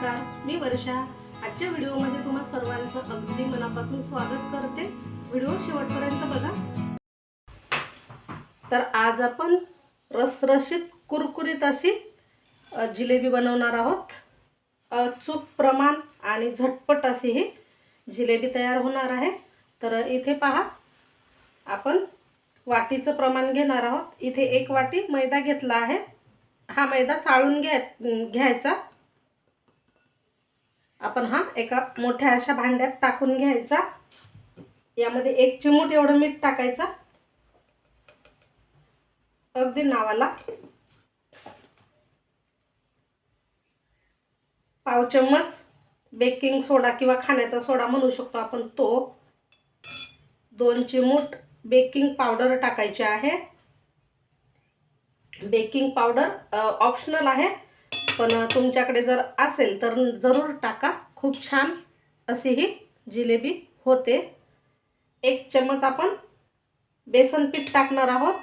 नमस्कार मी वर्षा. आजच्या व्हिडिओमध्ये तुम्हा सर्वांचं अगदी मनापासून स्वागत करते. व्हिडिओ शेवटपर्यंत बघा. तर आज आपण रसरशीत कुरकुरीत अशी जिलेबी बनवणार आहोत. अचूक प्रमाण आणि झटपट अशी ही जिलेबी तयार होणार आहे. तर इथे पहा आपण वाटीचं प्रमाण घेणार आहोत. इथे एक वाटी मैदा घेतला आहे. हा मैदा चाळून घ्या घ्यायचा. आपण हा एका मोठ्या अशा भांड्यात टाकून घ्यायचा. यामध्ये एक चिमूट एवढं मीठ टाकायचा. अगदी नावाला. पाव चम्मच बेकिंग सोडा किंवा खाण्याचा सोडा म्हणू शकतो आपण तो. दोन चिमूट बेकिंग पावडर टाकायची आहे. बेकिंग पावडर ऑप्शनल आहे. पण तुमच्याकडे जर असेल तर जरूर टाका. खूप छान अशी ही जिलेबी होते. एक चम्मच आपण बेसन पीठ टाकणार आहोत.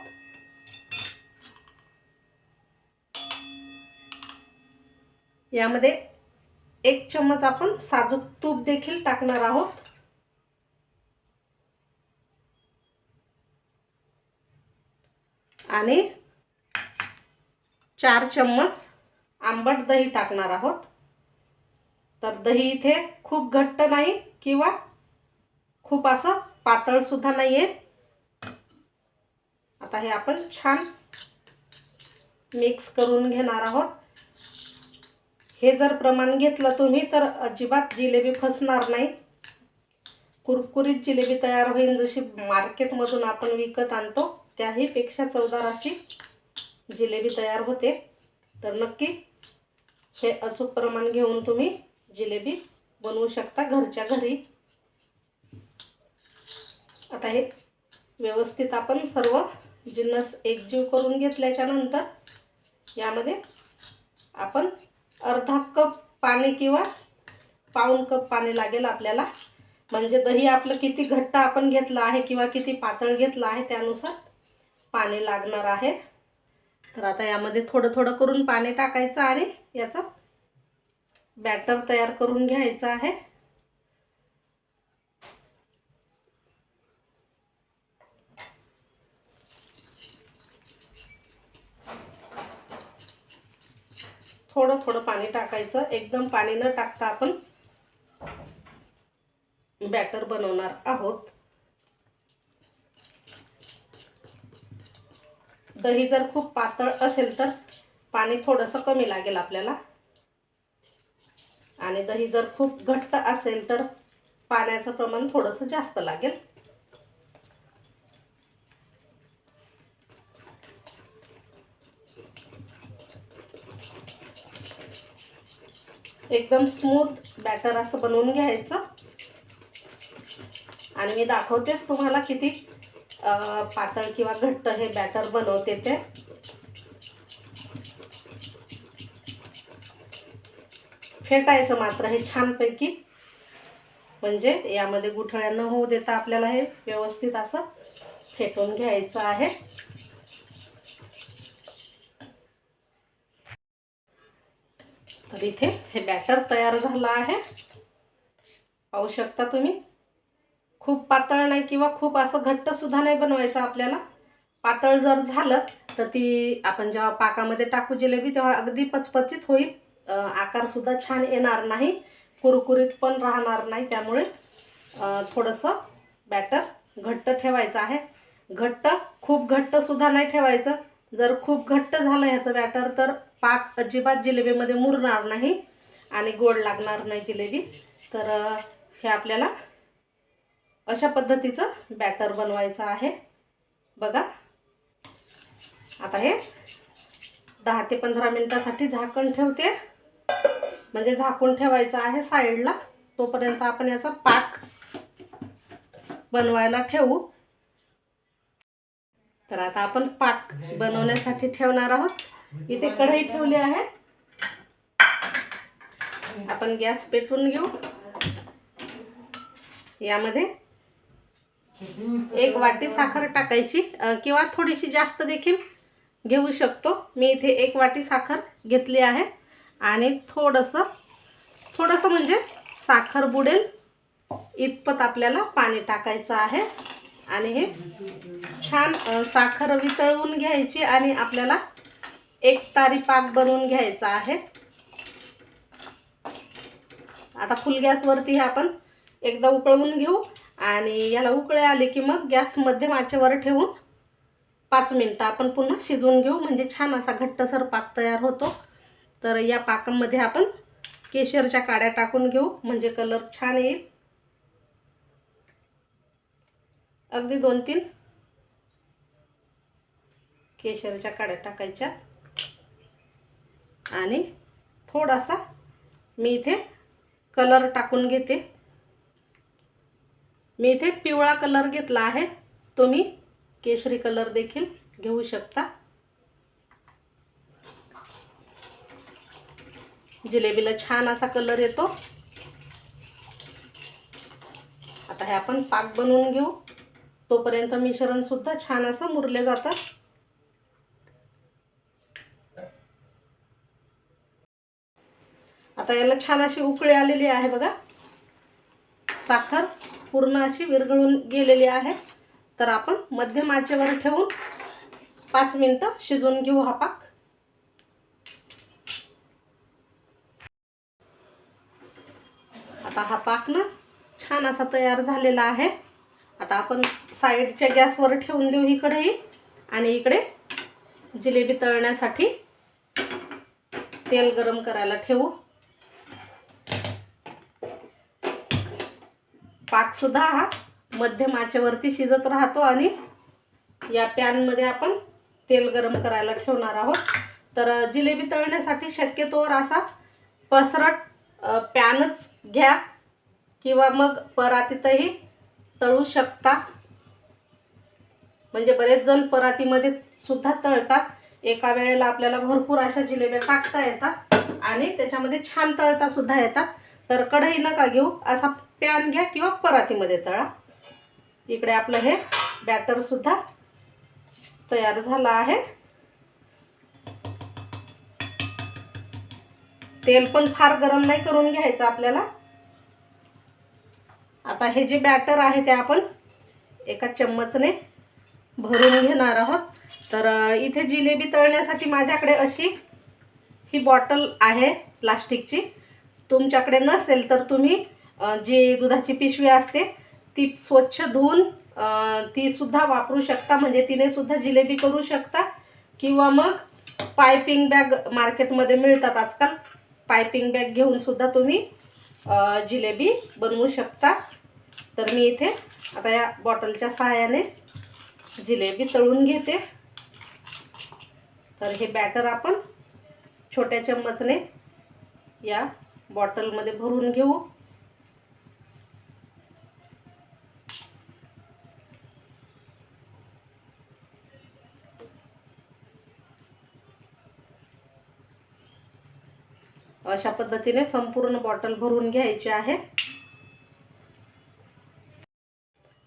यामध्ये एक चम्मच आपण साजूक तूप देखील टाकणार आहोत. आणि चार चम्मच आंबट दही टाकणार आहोत. तर दही इथे खूप घट्ट नाही किंवा खूप असं पातळसुद्धा नाही आहे आता हे आपण छान मिक्स करून घेणार आहोत. हे जर प्रमाण घेतलं तुम्ही तर अजिबात जिलेबी फसणार नाही. कुरकुरीत जिलेबी तयार होईल जशी मार्केटमधून आपण विकत आणतो त्याहीपेक्षा चवदार अशी जिलेबी तयार होते. तर नक्की हे अचूक प्रमाण घेऊन तुम्ही जिलेबी बनवू शकता घरच्या घरी. आता हे व्यवस्थित आपण सर्व जिन्नस एकजीव करून घेतल्याच्या नंतर यामध्ये आपण अर्धा कप पाणी किंवा पाऊण कप पाणी लागेल आपल्याला. म्हणजे दही आपलं किती घट्ट आपण घेतलं आहे किंवा किती पातळ घेतलं आहे त्यानुसार पाणी लागणार आहे. तर आता यामध्ये थोडं थोडं करून पाणी टाकायचं आणि याचा बॅटर तयार करून घ्यायचं आहे. थोडं थोडं पाणी टाकायचं. एकदम पाणी न टाकता आपण बॅटर बनवणार आहोत. दही जर खूप पातळ असेल तर पाणी थोडंसं कमी लागेल आपल्याला. आणि दही जर खूप घट्ट असेल तर पाण्याचं प्रमाण थोडंसं जास्त लागेल. एकदम स्मूथ बॅटर असं बनवून घ्यायचं. आणि मी दाखवतेच तुम्हाला किती पातळ किंवा घट्ट हे बॅटर बनवते ते. फेटायचं मात्र हे छानपैकी. म्हणजे यामध्ये गुठळ्या न होऊ देता आपल्याला हे व्यवस्थित असं फेटून घ्यायचं आहे. तर इथे हे बॅटर तयार झालं आहे. पाहू शकता तुम्ही? खूप पातळ नाही किंवा खूप असं घट्टसुद्धा नाही बनवायचं आपल्याला. पातळ जर झालं तर ती आपण जेव्हा पाकामध्ये टाकू जिलेबी तेव्हा अगदी पचपचित होईल. आकारसुद्धा छान येणार नाही कुरकुरीत पण राहणार नाही त्यामुळे थोडंसं बॅटर घट्ट ठेवायचं आहे. घट्ट खूप घट्टसुद्धा नाही ठेवायचं. जर खूप घट्ट झालं ह्याचं बॅटर तर पाक अजिबात जिलेबीमध्ये मुरणार नाही आणि गोड लागणार नाही जिलेबी. तर हे आपल्याला अशा पद्धतीचं बॅटर बनवायचं आहे. बघा. आता हे दहा ते पंधरा मिनटासाठी झाकण ठेवते. म्हणजे झाकून ठेवायचं आहे साईडला. तोपर्यंत आपण याचा पाक बनवायला ठेवू. तर आता आपण पाक बनवण्यासाठी ठेवणार आहोत. इथे कढई ठेवली आहे. आपण गॅस पेटवून घेऊ. यामध्ये एक वाटी साखर टाकायची किंवा थोडीशी जास्त देखील घेऊ शकतो. मी इथे एक वाटी साखर घेतली आहे. आणि थोडंसं थोडंसं म्हणजे साखर बुडेल. इतपत आपल्याला पाणी टाकायचं आहे. आणि हे छान साखर वितळवून घ्यायची आणि आपल्याला एक तारी पाक बनवून घ्यायचा आहे. आता फुल गॅसवरती हे आपण एकदा उकळवून घेऊ. आणि याला उकळे आले की मग गॅस मध्यम आचेवर ठेवून पाच मिनटं आपण पुन्हा शिजवून घेऊ. म्हणजे छान असा घट्टसर पाक तयार होतो. तर या पाकामध्ये आपण केशरच्या काड्या टाकून घेऊ. म्हणजे कलर छान येईल. अगदी दोन तीन केशरच्या काड्या टाकायच्या. आणि थोडासा मी इथे कलर टाकून घेते. मी इथे पिवळा कलर घेतला आहे. तुम्ही केशरी कलर देखील घेऊ शकता. जिलेबीला छान असा कलर येतो. आता हे आपण पाक बनवून घेऊ. तोपर्यंत मिश्रण सुद्धा छान असं मुरले जातं. आता याला छान अशी उकळी आलेली आहे बघा. साखर. पूर्ण अशी विरघळून गेलेली आहे. तर आपण मध्यम आचेवर ठेवून पाच मिनटं शिजवून घेऊ हा पाक. आता हा पाक ना छान असा तयार झालेला आहे. आता आपण साईडच्या गॅसवर ठेवून देऊ ही कढई आणि इकडे जिलेबी तळण्यासाठी तेल गरम करायला ठेवू. पाकसुद्धा हा मध्यम आचेवरती शिजत राहतो आणि या पॅनमध्ये आपण तेल गरम करायला ठेवणार आहोत. तर जिलेबी तळण्यासाठी शक्यतोवर असा पसरट पॅनच घ्या किंवा मग परातीतही तळू शकता. म्हणजे बरेच जण परातीमध्ये सुद्धा तळतात. एका वेळेला आपल्याला भरपूर अशा जिलेब्या टाकता येतात आणि त्याच्यामध्ये छान तळता सुद्धा येतात. तर कढई नका घेऊ. असा पॅन घ्या किंवा परातीमध्ये तळा. इकडे आपलं हे बॅटरसुद्धा तयार झालं आहे. तेल पण फार गरम नाही करून घ्यायचं आपल्याला. आता हे जे बॅटर आहे ते आपण एका चम्मचने भरून घेणार आहोत. तर इथे जिलेबी तळण्यासाठी माझ्याकडे अशी ही बॉटल आहे प्लास्टिकची. तुमच्याकडे नसेल तर तुम्ही जी दुधाची पिशवी असते ती स्वच्छ धुवून तीसुद्धा ती सुद्धा वापरू शकता. म्हणजे तिने सुद्धा जिलेबी करू शकता. किंवा मग पायपिंग बॅग मार्केटमध्ये मिळतात आजकाल. पायपिंग बॅग घेऊन सुद्धा तुम्ही जिलेबी बनवू शकता. तर मी इथे आता या बॉटलच्या सहाय्याने जिलेबी तळून घेते. तर हे बॅटर आपण छोट्या चम्मचने या बॉटलमध्ये भरून घेऊ. अशा पद्धतीने संपूर्ण बॉटल भरून घ्यायची आहे.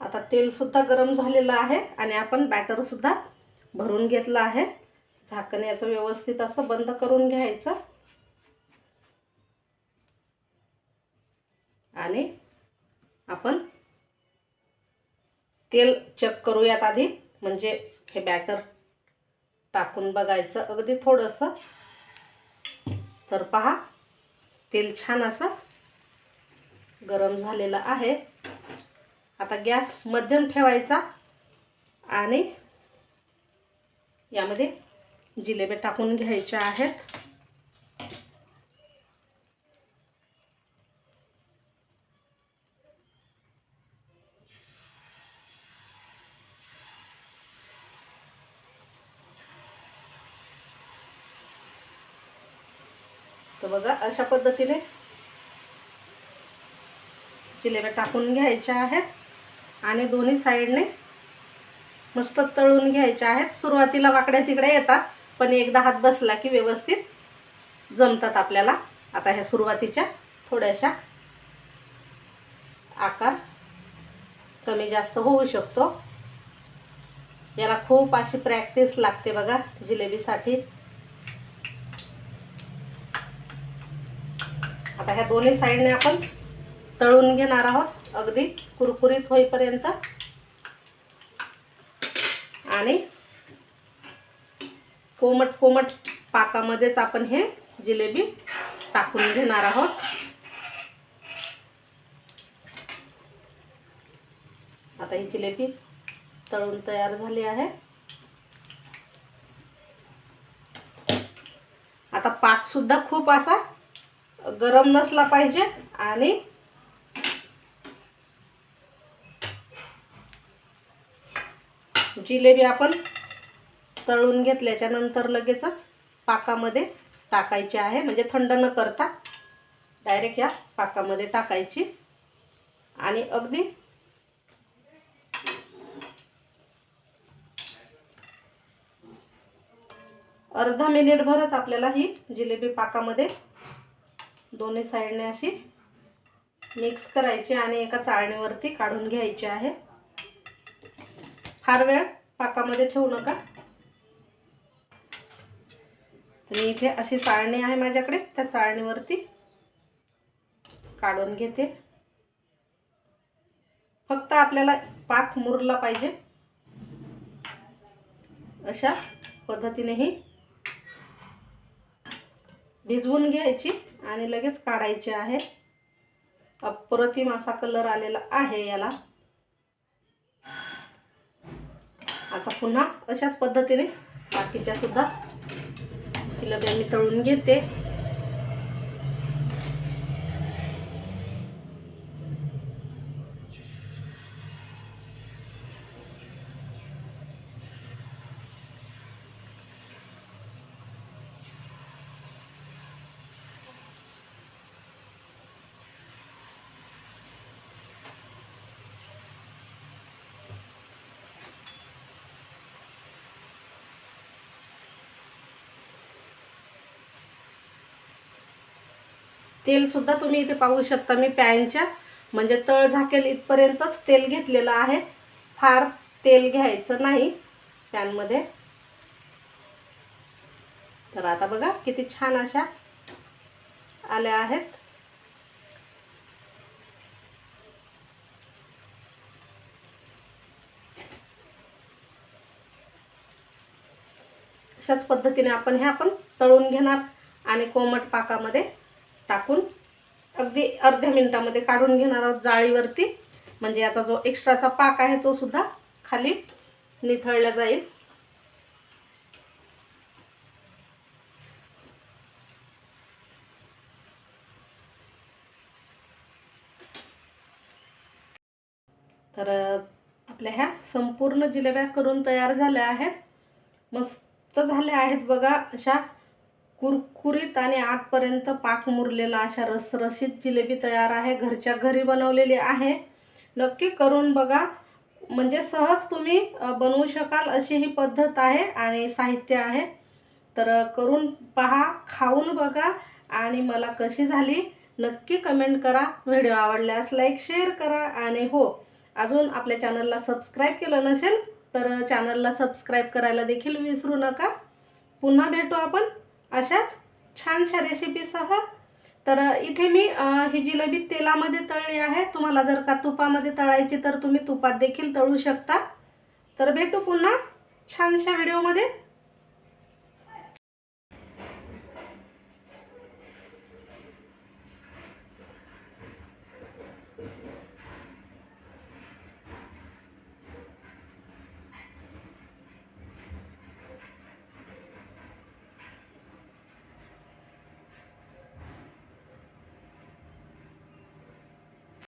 आता तेलसुद्धा गरम झालेलं आहे आणि आपण बॅटरसुद्धा भरून घेतलं आहे. झाकण याचं व्यवस्थित असं बंद करून घ्यायचं. आणि आपण तेल चेक करूयात आधी. म्हणजे हे बॅटर टाकून बघायचं. अगदी थोडंसं तर पहा तेल छान असं गरम झालेलं आहे. आता गॅस मध्यम ठेवायचा आणि यामध्ये जिलेबी टाकून घ्यायच्या आहेत. तर बघा अशा पद्धतीने जिलेब्या टाकून घ्यायच्या आहेत आणि दोन्ही साईडने मस्त तळून घ्यायच्या आहेत. सुरुवातीला वाकड्या तिकडे येतात पण एकदा हात बसला की व्यवस्थित जमतात आपल्याला. आता ह्या सुरुवातीच्या थोड्याशा आकार कमी जास्त होऊ शकतो. याला खूप अशी प्रॅक्टिस लागते बघा जिलेबीसाठी. आता ह्या दोन्ही साईडने आपण तळून घेणार आहोत. अगदी कुरकुरीत होईपर्यंत. आणि कोमट कोमट पाकामध्येच आपण हे जिलेबी टाकून घेणार आहोत. आता ही जिलेबी तळून तयार झाली आहे. आता पाक सुद्धा खूप असा गरम नसला पाहिजे आणि जिलेबी आपण तळून घेतल्याच्यानंतर लगेचच पाकामध्ये टाकायची आहे. म्हणजे थंड न करता डायरेक्ट या पाकामध्ये टाकायची. आणि अगदी अर्धा मिनिटभरच आपल्याला ही जिलेबी पाकामध्ये दोन्ही साईडने अशी मिक्स करायची आणि एका चाळणीवरती काढून घ्यायची आहे. फार वेळ पाकामध्ये ठेवू नका. तर मी इथे अशी चाळणी आहे माझ्याकडे. त्या चाळणीवरती काढून घेते. फक्त आपल्याला पाक मुरला पाहिजे. अशा पद्धतीनेही भिजवून घ्यायची आणि लगेच काढायची आहे. अप्रतिम असा कलर आलेला आहे याला. आता पुन्हा अशाच पद्धतीने बाकीच्या सुद्धा जिलेब्या मी तळून घेते. तेलसुद्धा तुम्ही इथे पाहू शकता. मी पॅनच्या म्हणजे तळ झाकेल इथपर्यंतच तेल घेतलेलं आहे. फार तेल घ्यायचं नाही पॅनमध्ये. तर आता बघा किती छान अशा आल्या आहेत. अशाच पद्धतीने आपण हे आपण तळून घेणार आणि कोमट पाकामध्ये टाकून अगदी अर्ध्या मिनिटामध्ये काढून घेणार आहोत जाळीवरती. म्हणजे याचा जो एक्स्ट्राचा पाक आहे तो सुद्धा खाली निथळला जाईल. तर आपल्या ह्या संपूर्ण जिलेब्या करून तयार झाल्या आहेत. मस्त झाल्या आहेत बघा अशा कुरकुरीत आणि आतपर्यंत पाक मुरलेला अशा रसरशीत जिलेबी तयार आहे घरच्या घरी बनवलेली आहे. नक्की करून बघा. म्हणजे सहज तुम्ही बनवू शकाल अशी ही पद्धत आहे आणि साहित्य आहे. तर करून पहा खाऊन बघा आणि मला कशी झाली नक्की कमेंट करा. व्हिडिओ आवडल्यास लाईक शेअर करा आणि हो अजून आपल्या चॅनलला सबस्क्राईब केलं नसेल तर चॅनलला सबस्क्राईब करायला देखील विसरू नका. पुन्हा भेटू आपण. अशाच छानशा रेसिपीसह तर इथे मी ही जिलेबी तेलामध्ये तळली आहे. तुम्हाला जर का तुपामध्ये तळायची तर तुम्ही तुपात देखील तळू शकता. तर भेटू पुन्हा छानशा व्हिडिओमध्ये